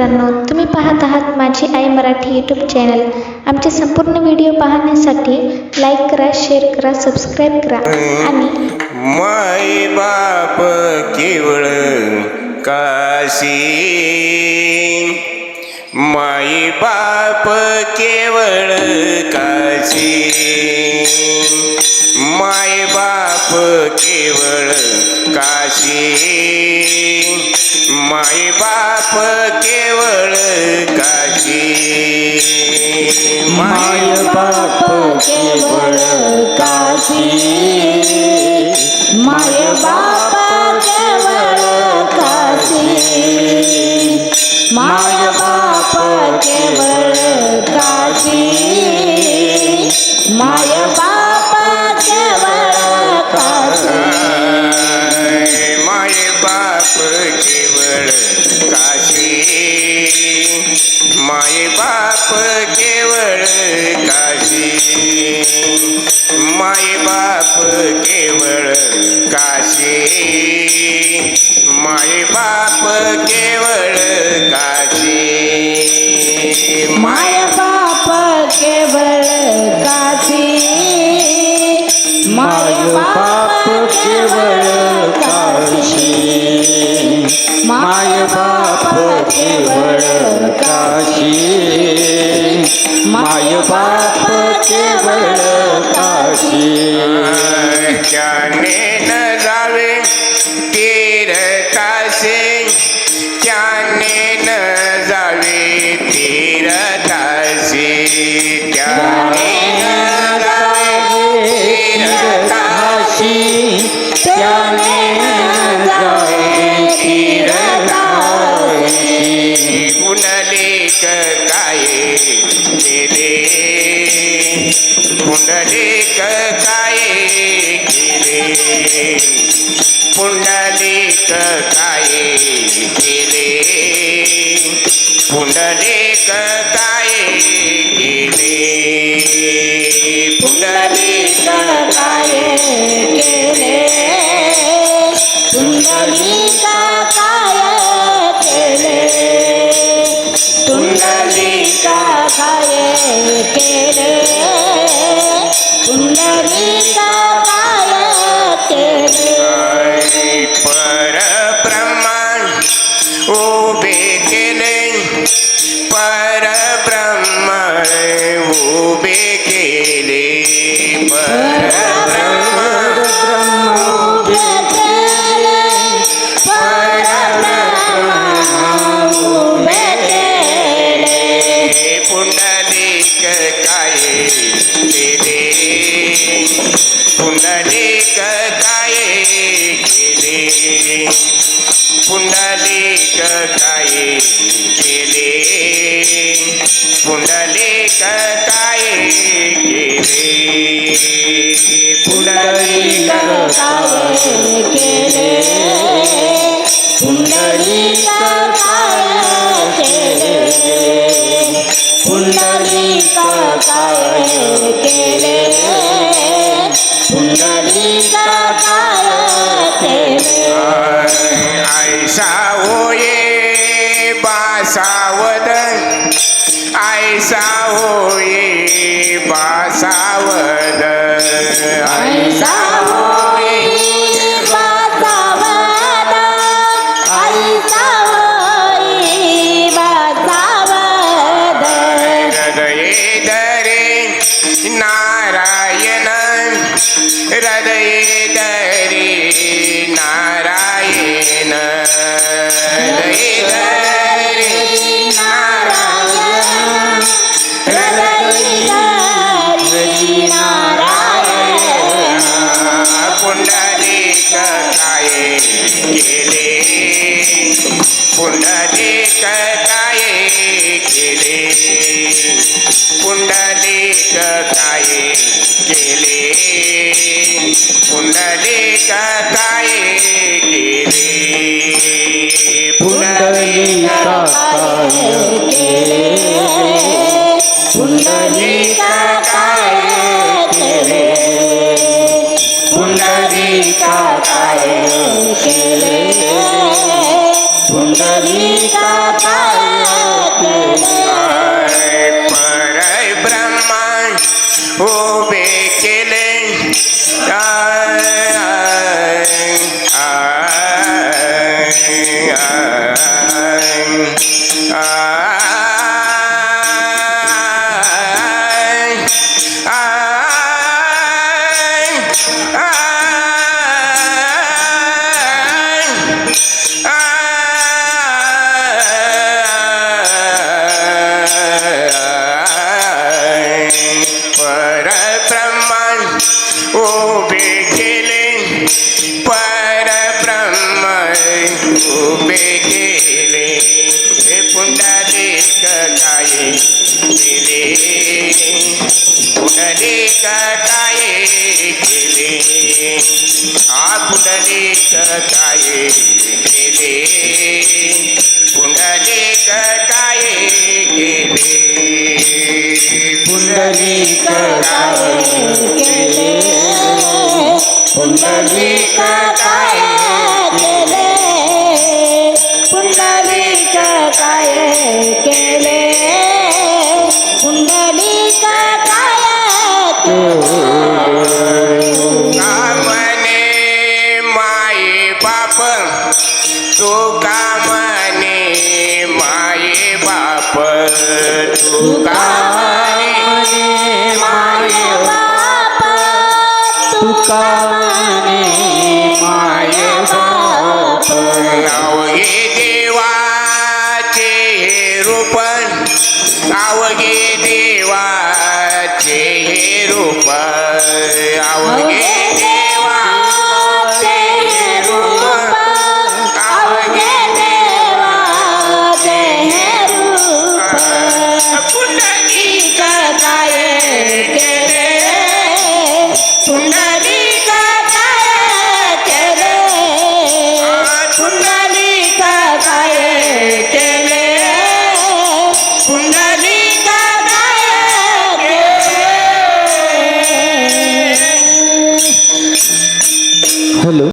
मित्रांनो तुम्ही पाहत आहात माझी आई मराठी यूट्यूब चॅनल आमचे संपूर्ण व्हिडिओ पाहण्यासाठी लाईक करा शेअर करा सबस्क्राईब करा आणि माय बाप केवळ काशी. माई बाप केवळ काशी. माय बाप केवळ काशी. माय बाप केवळ काशी माय बाप केवळ काशी माय बाप केवळ काशी माय काशी. माय बाप केवळ काशी. माय बाप केवळ काशी. माय बाप केवळ काशी. माय बाप केवळ काशी. माय बाप केवळ काशी. पुंडलिक काय केले. पुंडलिक काय केले. पुंडलिक काय केले. पुंडलिक काय केले. पुंडलिक काय केले. पुंडलिक काय केले. உன்னரித்த காலக்கெடு काय केले. पुंडलिक काय केले. पुंडलिक पुंडलिका काय केले. पुंडलिका काय केले. ऐसा होये. ऐसा होए पासावद ऐसा होए पासावद ऐसा होए पासावद हृदये दरे नारायण हृदये दरे नारायण. हृदये काय केले पुंडलिक काय केले पुंडलिक काय केले पुंडलिक killing. Yeah. उभे केले परब्रह्म उभे केले. हे पुंडलिक काय केले. पुंडलिक काय केले. आ पुंडलिक काय केले. पुंडलिक काय केले? पुंडलिक काय केले? पुंडलिक काय केले पुंडलिक काय कामने माये बाप तू कामने माये बाप तू कामने घे देवाचे हे रूप नाव घे